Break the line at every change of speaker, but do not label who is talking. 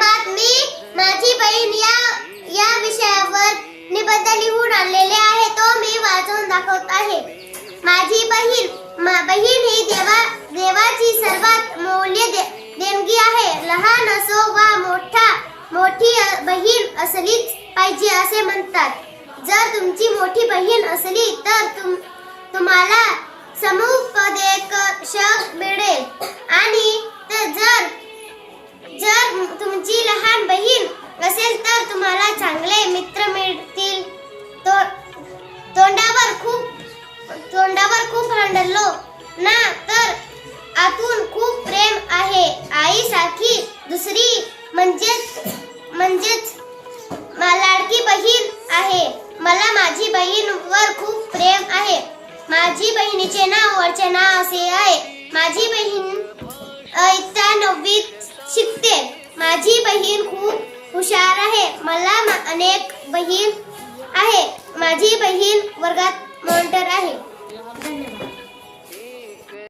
उपक्रमात मी माझी बहीण या या विषयावर निबंध लिहून आणलेले आहे तो मी वाचून दाखवत आहे. माझी बहीण मा- बहीण ही देवा देवाची सर्वात मौल्य दे- देणगी आहे. लहान असो वा मोठा मोठी बहीण असलीच पाहिजे असे म्हणतात. जर तुमची मोठी बहीण असली तर तुम तुम्हाला समुपदेशक मिळेल. तोंडावर खूप भांडलो. ना तर आतून खूप प्रेम आहे. आईसारखी दुसरी म्हणजेच म्हणजेच लाडकी बहीण आहे. मला माझी बहीणवर खूप प्रेम आहे. माझी बहिणीचे नाव अर्चना असे आहे. माझी बहीण अ, इयत्ता नववीत शिकते. माझी बहीण खूप हुशार आहे. मला मा- अनेक बहीण आहे. माझी बहीण वर्गात मॉनिटर आहे.